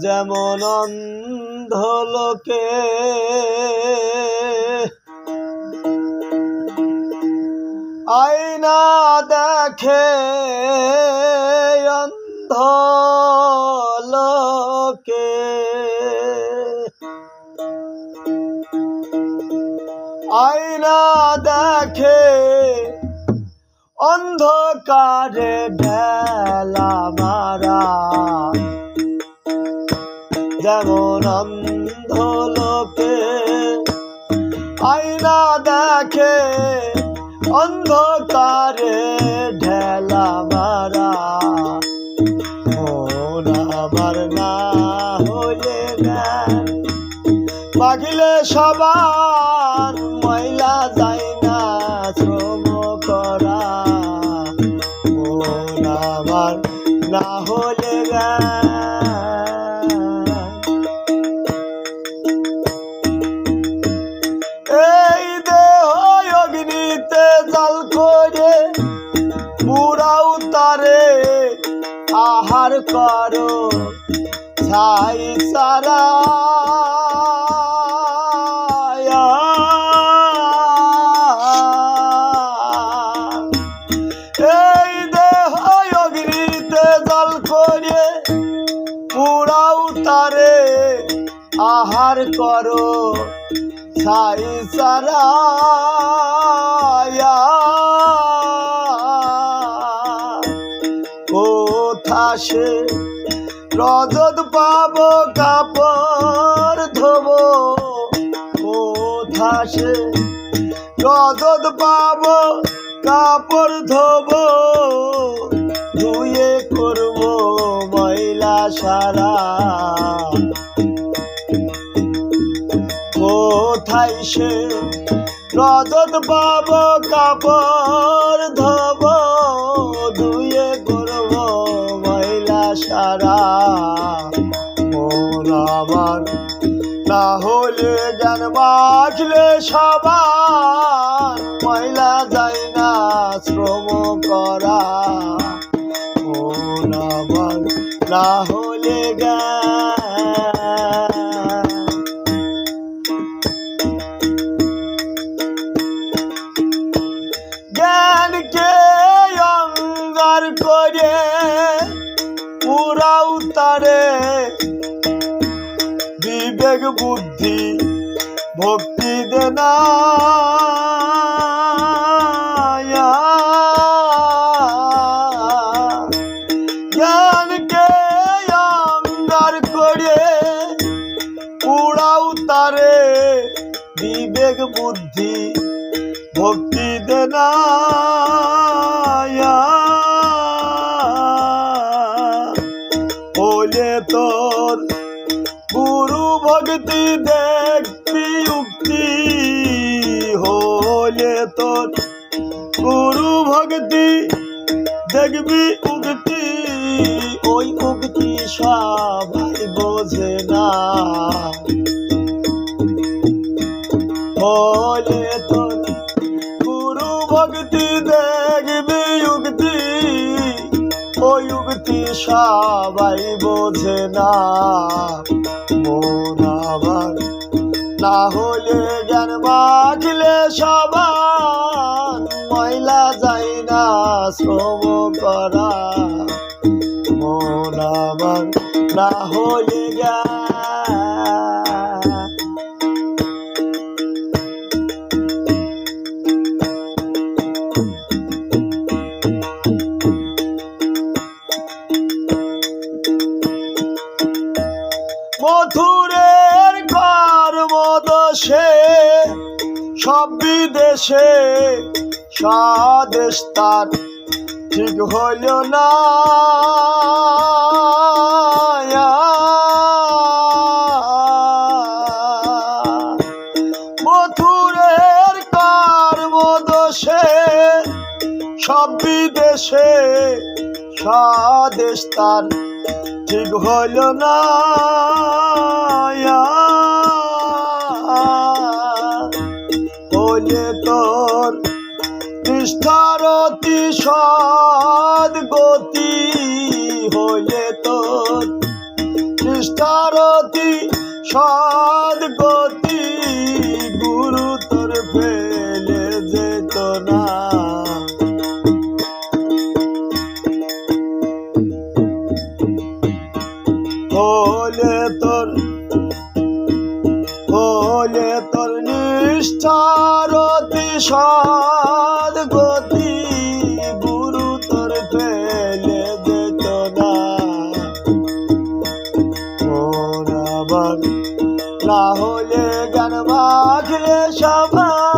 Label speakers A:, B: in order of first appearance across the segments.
A: যেমন অন্ধ লোকে আয়না দেখে অন্ধ লোকে আয়না দেখে অন্ধকারে ঢেলা মারা। যেমন অন্ধ লোকে আয়না দেখে অন্ধকারে ঢেলা মারা। আমার না হলে জ্ঞান মাগিলে সবার না হলে জ্ঞান এই দেহ অগ্নিতে জাল করে পুরাও তারে আহার করো ছাই সারা। আহার করো, সাই সারা কোথা সে রজত পাব, কাপড় ধোব? কোথা সে রজত পাব, কাপড় ধোব? ধুয়ে করব ময়লা সারা। কোথায় সে রজত পাব, কাপড় ধব, ধুয়ে করব মহিলা সারা আমার না হলে জ্ঞান মাখলে সবার। মহিলা যায় না শ্রম করা। আমার না হলে জ্ঞান পুরাও তারে। বিবেক বুদ্ধি ভক্তি দেনা তারে। বিবেক বুদ্ধি ভক্তি দেনা উক্তি হলে তোর গুরু ভক্তি। দেখবি উক্তি ওই উক্তি সবাই বোঝে না। হলে তোর গুরু ভক্তি, দেখবি যুক্তি ও যুক্তি সবাই বোঝে না। মন আবার না হলে জ্ঞান মাখলে সবার। ময়লা যায় না, শ্রম করা। মন আমার না হলে জ্ঞান সব বিদেশে স্বদেশ তার ঠিক হইল না। মথুরের কর্ম দোষে সব বিদেশে স্বদেশ তার ঠিক হইল না। সদ গতি হইলে তোর। নিষ্ঠারতি সদ গতি, গুরু তোর ফেলে যেত না। হলে তোর হলে তোর নিষ্ঠারতি সদ গতি আবার না হলে জ্ঞান মাখলে সাবান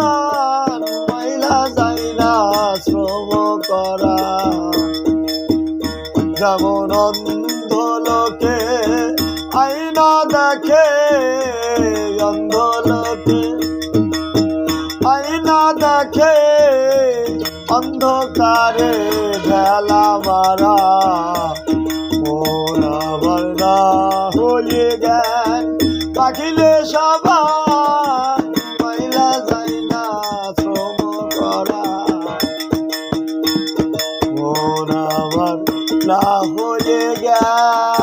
A: না হয়ে জ্ঞান